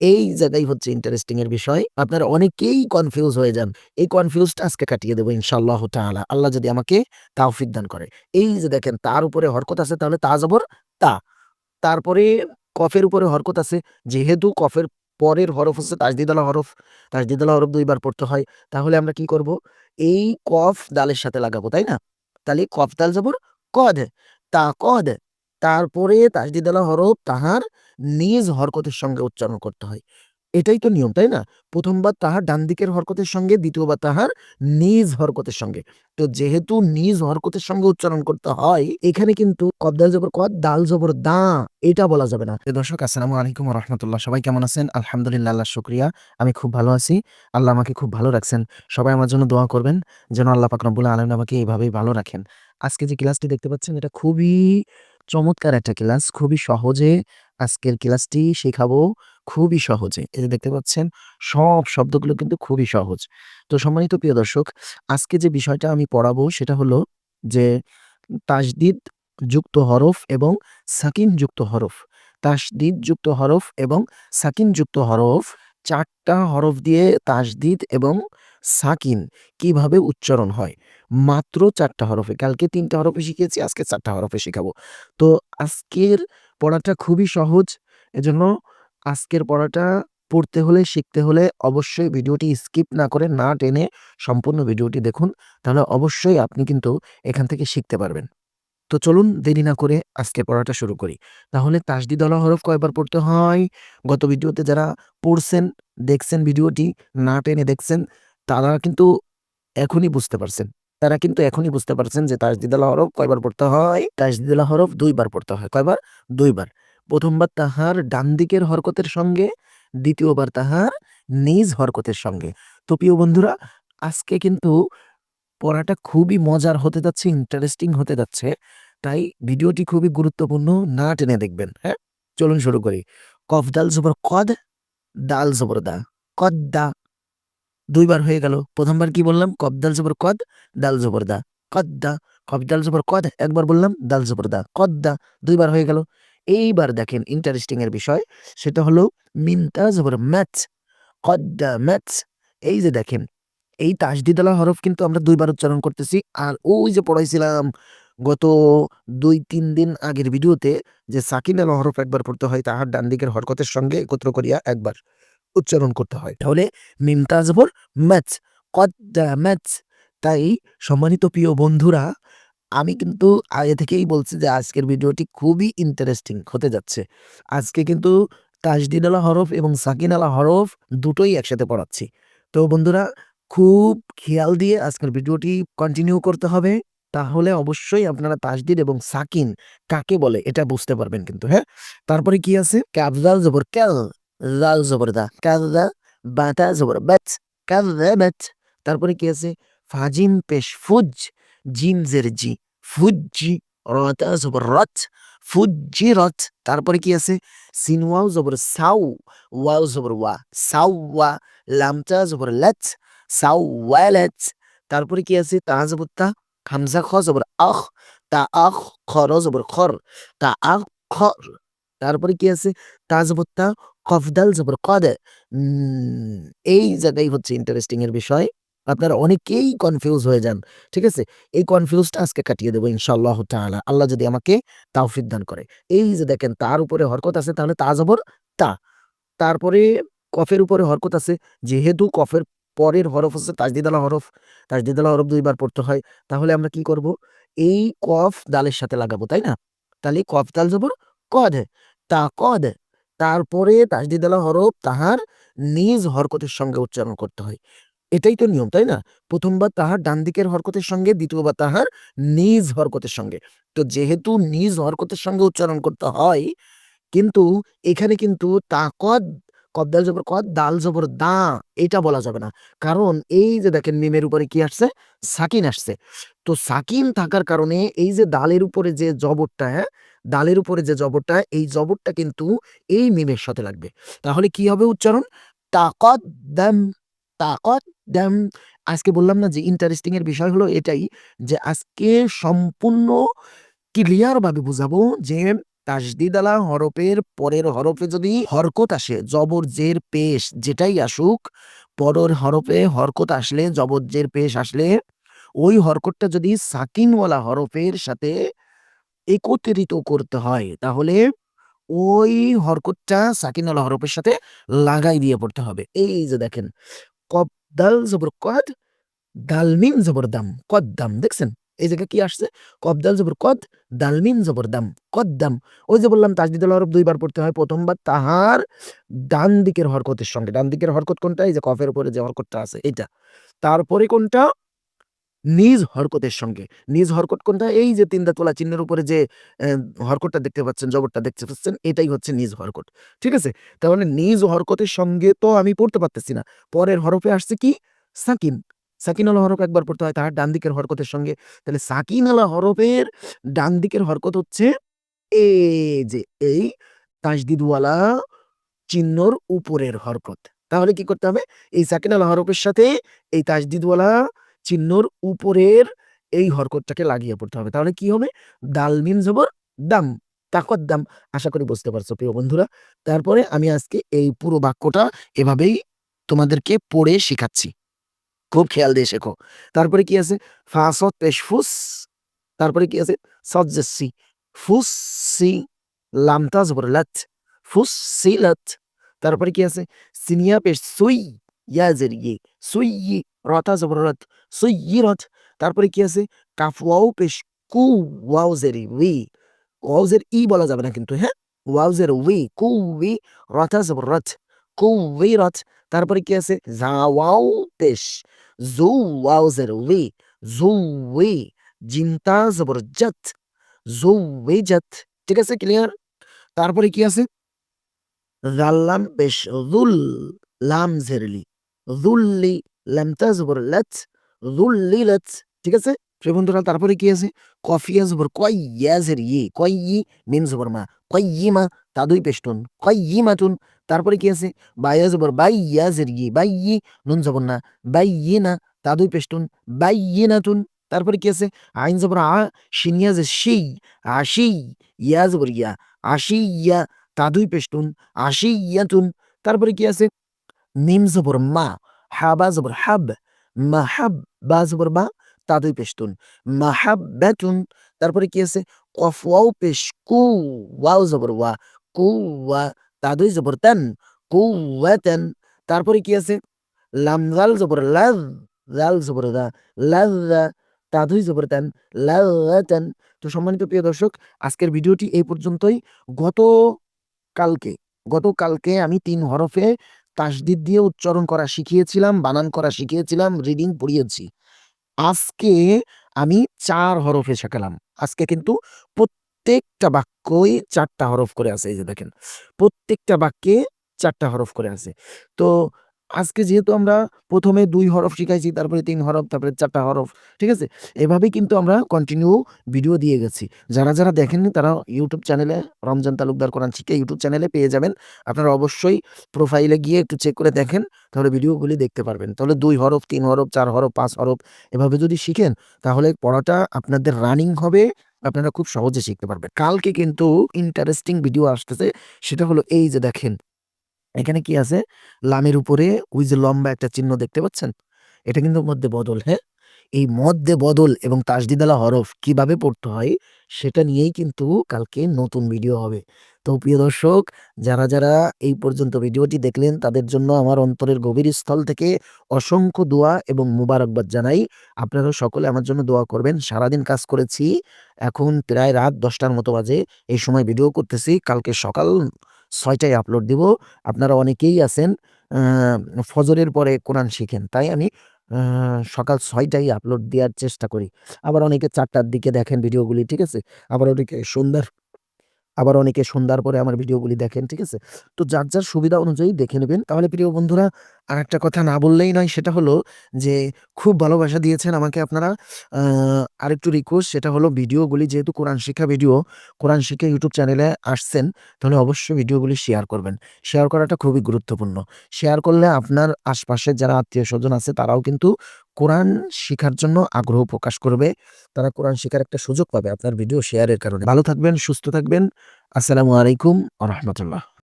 এই জায়গায় হচ্ছে ইন্টারেস্টিং এর বিষয়। আপনারা অনেকেই কনফিউজ হয়ে যান। এই কনফিউজটা আজকে কাটিয়ে দেব ইনশাআল্লাহ তাআলা। আল্লাহ যদি আমাকে তাওফিক দান করে। এই যে দেখেন তার উপরে হরকত আছে তাহলে তা জবর তা। তারপরে কফের উপরে হরকত আছে। যেহেতু কফের পরের হরফ হচ্ছে তাজদিদওয়ালা হরফ। তাজদিদওয়ালা হরফ ২ বার পড়তে হয়। তাহলে আমরা কি করব? এই কফ দালের সাথে লাগাবো, তাই না? তাহলে কফ দাল জবর কদ। তা কদ। তারপরে তাজদিদওয়ালা হরফ তাহার নিজ হরকতের সঙ্গে উচ্চারণ করতে হয়। এটাই তো নিয়ম, তাই না? প্রথমবার তাহার ডান দিকের হরকতের সঙ্গে, দ্বিতীয়বার তাহার নিজ হরকতের সঙ্গে। তো যেহেতু নিজ হরকতের সঙ্গে উচ্চারণ করতে হয়, এখানে কিন্তু কফ দাল জবর কদ, দাল জবর দা এটা বলা যাবে না। দর্শক আসসালামু আলাইকুম রাহমাতুল্লাহ। সবাই কেমন আছেন? আলহামদুলিল্লাহ আল্লাহ শুক্রিয়া আমি খুব ভালো আছি। আল্লাহ আমাকে খুব ভালো রাখছেন। সবাই আমার জন্য দোয়া করবেন যেন আল্লাহ পাক আলামিন আমাকে এভাবেই ভালো রাখেন। আজকে যে ক্লাসটি দেখতে পাচ্ছেন এটা খুবই চমৎকার একটা ক্লাস। খুবই সহজে আজকের ক্লাসটি শেখাবো। খুবই সহজে। এই দেখতে পাচ্ছেন, সব শব্দগুলো কিন্তু খুবই সহজ। তো সম্মানিত প্রিয় দর্শক, আজকে যে বিষয়টা আমি পড়াবো সেটা হলো যে তাসদিদ যুক্ত হরফ এবং সাকিন যুক্ত হরফ। তাসদিদ যুক্ত হরফ এবং সাকিন যুক্ত হরফ চারটা হরফ দিয়ে তাসদিদ এবং সাকিন কীভাবে উচ্চারণ হয়। মাত্র ৪ টা হরফে। কালকে ৩ টা হরফে শিখিয়েছি, আজকে চারটা হরফে শিখাবো। তো আজকের পড়াটা খুবই সহজ। এজন্য আজকের পড়াটা পড়তে হলে, শিখতে হলে অবশ্যই ভিডিওটি স্কিপ না করে, না টেনে সম্পূর্ণ ভিডিওটি দেখুন। তাহলে অবশ্যই আপনি কিন্তু এখান থেকে শিখতে পারবেন। তো চলুন দেরি না করে আজকে পড়াটা শুরু করি। তাহলে তাসদিদওয়ালা হরফ কয়বার পড়তে হয়? গত ভিডিওতে যারা পড়ছেন, দেখছেন ভিডিওটি, না টেনে দেখছেন তারা কিন্তু এখনই বুঝতে পারছেন। তারা কিন্তু এখনই বুঝতে পারছেন যে তাসদিদওয়ালা হরফ কয়বার পড়তে হয়? তাসদিদওয়ালা হরফ দুইবার পড়তে হয়। কয়বার? দুইবার প্রথমবার তাহার ডান দিকের হরকতের সঙ্গে, দ্বিতীয়বার তাহার নিজ হরকতের সঙ্গে। তো প্রিয় বন্ধুরা আজকে কিন্তু পড়াটা খুবই মজার হতে যাচ্ছে, ইন্টারেস্টিং হতে যাচ্ছে। তাই ভিডিওটি খুবই গুরুত্বপূর্ণ। না টেনে দেখবেন, হ্যাঁ? চলুন শুরু করি। কফ দাল জবর কদ, ডাল জবর দা। কদ ২ বার হয়ে গেল। ১ম বার কি বললাম? কফ দাল জবর কদ, দাল জবর দা। কদ্দা। কফ দাল জবর কদ একবার বললাম, দাল জবর দা। কদ্দা। ২ বার হয়ে গেল। এইবার দেখেন ইন্টারেস্টিং এর বিষয় সেটা হলো মিম তা জবর ম্যাথ। কদ্দামাত। এই যে দেখেন এই তাসদিদওয়ালা হরফ কিন্তু আমরা দুইবার উচ্চারণ করতেছি। আর ওই যে পড়াইছিলাম গত ২-৩ দিন আগের ভিডিওতে যে সাকিনওয়ালা হরফ একবার পড়তে হয় তাহার ডান দিকের হরকতের সঙ্গে একত্র করিয়া একবার উচ্চারণ করতে হয়। তাহলে মিম তা জবর ম্যাথ। তাই সম্মানিত প্রিয় বন্ধুরা আমি কিন্তু আগে থেকেই বলছি যে আজকের ভিডিওটি খুবই ইন্টারেস্টিং হতে যাচ্ছে। আজকে কিন্তু তাজদিন আলা হরফ এবং সাকিন আলা হরফ দুটোই একসাথে পড়াচ্ছি। তো বন্ধুরা খুব খেয়াল দিয়ে আজকের ভিডিওটি কন্টিনিউ করতে হবে। তাহলে অবশ্যই আপনারা তাসদিদ এবং সাকিন কাকে বলে এটা বুঝতে পারবেন কিন্তু, হ্যাঁ? তারপরে কি আছে? দাল জবর ক্যাল, দাল জবর দা। কাযযা, বা তা জবর বাত, কাযযাবাত। তারপরে কি আছে? ফাজিম পেশ ফুজ, জিম জের জি, ফুজ্জি। র তা জবর রত, ফুজ্জিরত। তারপরে কি আছে? সিন ওয়াও জবর সাউ, ওয়াও জবর ওয়া, সাওয়া। লাম তা জবর লাত, সাওয়ালাত। তারপরে কি আছে? তা জবর তা, হামজা খ জবর আখ, তা আখ, খ র জবর খর, তা আখ খর। তারপরে কি আছে? তা জবর তা, কফ দাল জবর কদ। এই জায়গায় হচ্ছে ইন্টারেস্টিং এর বিষয়। আপনারা অনেকেই কনফিউজ হয়ে যান। ঠিক আছে? এই কনফিউজটা আজকে কাটিয়ে দেবো ইনশাআল্লাহ তাআলা। আল্লাহ যদি আমাকে তাওফিক দান করে। এই যে দেখেন তার উপরে হরকত আছে তাহলে তা জবর তা। তারপরে কফের উপরে হরকত আছে। যেহেতু কফের পরের হরফ হচ্ছে তাসদিদওয়ালা হরফ। তাসদিদওয়ালা হরফ ২ বার পড়তে হয়। তাহলে আমরা কি করব? এই কফ দালের সাথে লাগাবো, তাই না? তাহলে কফ দাল জবর কদ। তা কদ। তারপরে তাসদিদওয়ালা হরফ তাহার নিজ হরকতের সঙ্গে উচ্চারণ করতে হয়। এটাই তো নিয়ম, তাই না? প্রথমবার তাহার ডান দিকের হরকতের সঙ্গে, দ্বিতীয়বার তাহার নিজ হরকতের সঙ্গে। তো যেহেতু নিজ হরকতের সঙ্গে উচ্চারণ করতে হয়, কিন্তু এখানে কিন্তু তা কদ, কফ জবর কদ, দাল জবর দা এটা বলা যাবে না। কারণ এই যে দেখেন মিমের উপরে কি আসছে? সাকিন আসছে। তো সাকিন থাকার কারণে এই যে দালের উপরে যে জবরটা, হ্যাঁ? দালের উপরে যে জবরটা এই জবরটা কিন্তু এই মিমের সাথে লাগবে। তাহলে কি হবে উচ্চারণ? তাকদ্দাম, তাকদ্দাম। আজকে বললাম না যে ইন্টারেস্টিং এর বিষয় হলো এটাই যে আজকে সম্পূর্ণ ক্লিয়ার ভাবে বুঝাবো যে তাসদিদ আলা হরফের পরের হরফে যদি হরকত আসে জবর জের পেশ যেটাই আসুক পরের হরফে হরকত আসলে জবর জের পেশ আসলে ওই হরকতটা যদি সাকিনওয়ালা হরফের সাথে একত্রিত করতে হয়। তাহলে ওই হরকতটা সাকিনওয়ালা হরফের সাথে লাগাই দিয়ে পড়তে হবে। এই যে দেখেন কব দাল জবর কদ দালমিন জবর দাম কদ্দাম দেখছেন? এই জায়গায় কি আসছে? কবদাল জবর কদ দালমিন জবর দাম কদ্দাম ওই যে বললাম তাজদিদুল হরফ দুইবার পড়তে হয়। প্রথমবার তাহার ডান দিকের হরকতের সঙ্গে। ডান দিকের হরকত কোনটা? এই যে কফের উপরে যে হরকতটা আছে এটা তারপরে কোনটা? নিজ হরকতের সঙ্গে। নিজ হরকত কোনটা? এই যে তিন তোলা চিহ্নের উপরে যে হরকতটা দেখতে পাচ্ছেন, জবরটা দেখতে পাচ্ছেন, এটাই হচ্ছে নিজ হরকত। ঠিক আছে? তাহলে নিজ হরকতের সঙ্গে তো আমি পড়তে পারতেছি না। পরের হরফে আসছে কি? সাকিন। সাকিন আলা হরফ একবার পড়তে হয় তাহার ডান দিকের হরকতের সঙ্গে। তাহলে সাকিন আলা হরফের ডান দিকের হরকত হচ্ছে এ, যে এই তাজদিদওয়ালা চিহ্নর উপরের হরকত। তাহলে কি করতে হবে? এই সাকিন আলা হরফের সাথে এই তাজদিদওয়ালা চিহ্নর উপরের এই হরকতটাকে লাগিয়ে পড়তে হবে। তাহলে কি হবে? দালমিন জবর দাম তাকত দাম। আশা করি বুঝতে পারছ প্রিয় বন্ধুরা। তারপরে আমি আজকে এই পুরো বাক্যটা এভাবেই তোমাদেরকে পড়ে শিখাচ্ছি। খুব খেয়াল দিয়ে শেখো। তারপরে কি আছে? ফাসত পেশ ফুস। তারপরে কি আছে? সজ্জসি ফুস সি লামতা জবর লাত। ফুস সি লাত। তারপরে কি আছে? সিনিয়া পেশ সুই। ইয়ে সুই ই রতা জবর রত সুই ই রত তারপরে কি আছে কাফ ওয়াও পেশ কু ওয়াও জেরি উই ওয়াও জের ই বলা যাবে না কিন্তু হ্যাঁ ওয়াও জের উই কু উই রতা জবর রত কু উই রত তারপরে কি আছে জা ওয়াও পেশ জু ওয়াও জের উই জু উই জিনতা জবর জত জু উই জত ঠিক আছে ক্লিয়ার তারপরে কি আছে জাল্লাম পেশ জুল লাম জেরলি জুল্লি লামতা জবর লাত জুল্লি লাত ঠিক আছে? প্রিয় বন্ধুরা, তারপরে কি আছে? কফিয়া জবর কয় ইয়ে কয় ই মিন জবর মা কয় মা তা দুই পেস্টুন কয় ই মাতুন। তারপরে কি আছে? বায়া জবর বাই ইয়াজের ইয়ে বাই নুন জবর না বাই না তা দুই পেস্টুন বাই ই নাতুন তারপরে কি আছে? আইন জবর আ যে সেই আশি ইয়া ইয়া, আশি ইয়া তা দুই পেস্টুন আশি ইয়াতুন তারপরে কি আছে? মিম জবর মা হাবা জবর হাব মাহাব বা জবর বা তা দুই পেস্টুন মাহাব্বাতুন তারপরে কি আছে? কফ ওয়াও পেশ, কু ওয়াও জবর ওয়া, কু ওয়া তা দুই জবর তান, কু ওয়াতান তারপরে কি আছে? লাম জাল জবর লাজ জাল জবর দা লাজ তা দুই জবর তান লাজাতান তো সম্মানিত প্রিয় দর্শক, আজকের ভিডিওটি এই পর্যন্তই। গত কালকে গতকালকে আমি তিন হরফে তাসদিদ দিয়ে উচ্চারণ করা শিখিয়েছিলাম, বানান করা শিখিয়েছিলাম রিডিং পড়িয়েছি। আজকে আমি চার হরফে শেখালাম। আজকে কিন্তু প্রত্যেকটা বাক্যই চারটা হরফ করে আছে, এই যে দেখেন। প্রত্যেকটা বাক্যে চারটা হরফ করে আছে। তো আজকে যেহেতু আমরা প্রথমে দুই হরফ শিখাইছি, তারপরে তিন হরফ, তারপরে চারটা হরফ, ঠিক আছে? এভাবেই কিন্তু আমরা কন্টিনিউ ভিডিও দিয়ে গেছি। যারা যারা দেখেননি, তারা ইউটিউব চ্যানেলে রমজান তালুকদার কোরআন শিখে ইউটিউব চ্যানেলে পেয়ে যাবেন। আপনারা অবশ্যই প্রোফাইলে গিয়ে একটু চেক করে দেখেন, তাহলে ভিডিওগুলি দেখতে পারবেন। তাহলে দুই হরফ, তিন হরফ, চার হরফ, পাঁচ হরফ, এভাবে যদি শিখেন, তাহলে পড়াটা আপনাদের রানিং হবে, আপনারা খুব সহজে শিখতে পারবেন। কালকে কিন্তু ইন্টারেস্টিং ভিডিও আসতেছে, সেটা হলো এই যে দেখেন এখানে কি আছে? লামের উপরে ওই যে লম্বা একটা চিহ্ন দেখতে পাচ্ছেন? এটা কিন্তু মধ্যে বদল হ্যাঁ? এই মধ্যে বদল এবং তাসদিদালা হরফ কীভাবে পড়তে হয় সেটা নিয়েই কিন্তু কালকে নতুন ভিডিও হবে। তো প্রিয় দর্শক, যারা যারা এই পর্যন্ত ভিডিওটি দেখলেন, তাদের জন্য আমার অন্তরের গভীর স্থল থেকে অসংখ্য দোয়া এবং মুবারকবাদ জানাই। আপনারা সকলে আমার জন্য দোয়া করবেন। সারাদিন কাজ করেছি। এখন প্রায় রাত দশটার মতো বাজে। এই সময় ভিডিও করতেছি। কালকে সকাল ছয়টায় আপলোড দিব। আপনারা অনেকেই আছেন ফজরের পরে কোরআন শিখেন। তাই আমি সকাল ছয়টায় আপলোড দেওয়ার চেষ্টা করি। আবার অনেকে চারটার দিকে দেখেন ভিডিওগুলি, ঠিক আছে? আবার অনেকে সন্ধ্যার, আবার অনেকে সন্ধ্যার পরে আমার ভিডিওগুলি দেখেন, ঠিক আছে? তো যার যার সুবিধা অনুযায়ী দেখে নেবেন। তাহলে প্রিয় বন্ধুরা আরেকটা কথা না বললেই নয় সেটা হলো যে খুব ভালোবাসা দিয়েছেন আমাকে আপনারা। আ আরেকটু রিকোয়েস্ট সেটা হলো ভিডিওগুলি যেহেতু কোরআন শিক্ষা ভিডিও, কোরআন শিক্ষা ইউটিউব চ্যানেলে আসছেন তাহলে অবশ্যই ভিডিওগুলি শেয়ার করবেন। শেয়ার করাটা খুবই গুরুত্বপূর্ণ। শেয়ার করলে আপনার আশপাশের যারা আত্মীয় স্বজন আছে তারাও কিন্তু কোরআন শিখার জন্য আগ্রহ প্রকাশ করবে। তারা কোরআন শিখার একটা সুযোগ পাবে আপনার ভিডিও শেয়ারের কারণে। ভালো থাকবেন, সুস্থ থাকবেন। আসসালামু আলাইকুম ওয়া রাহমাতুল্লাহ।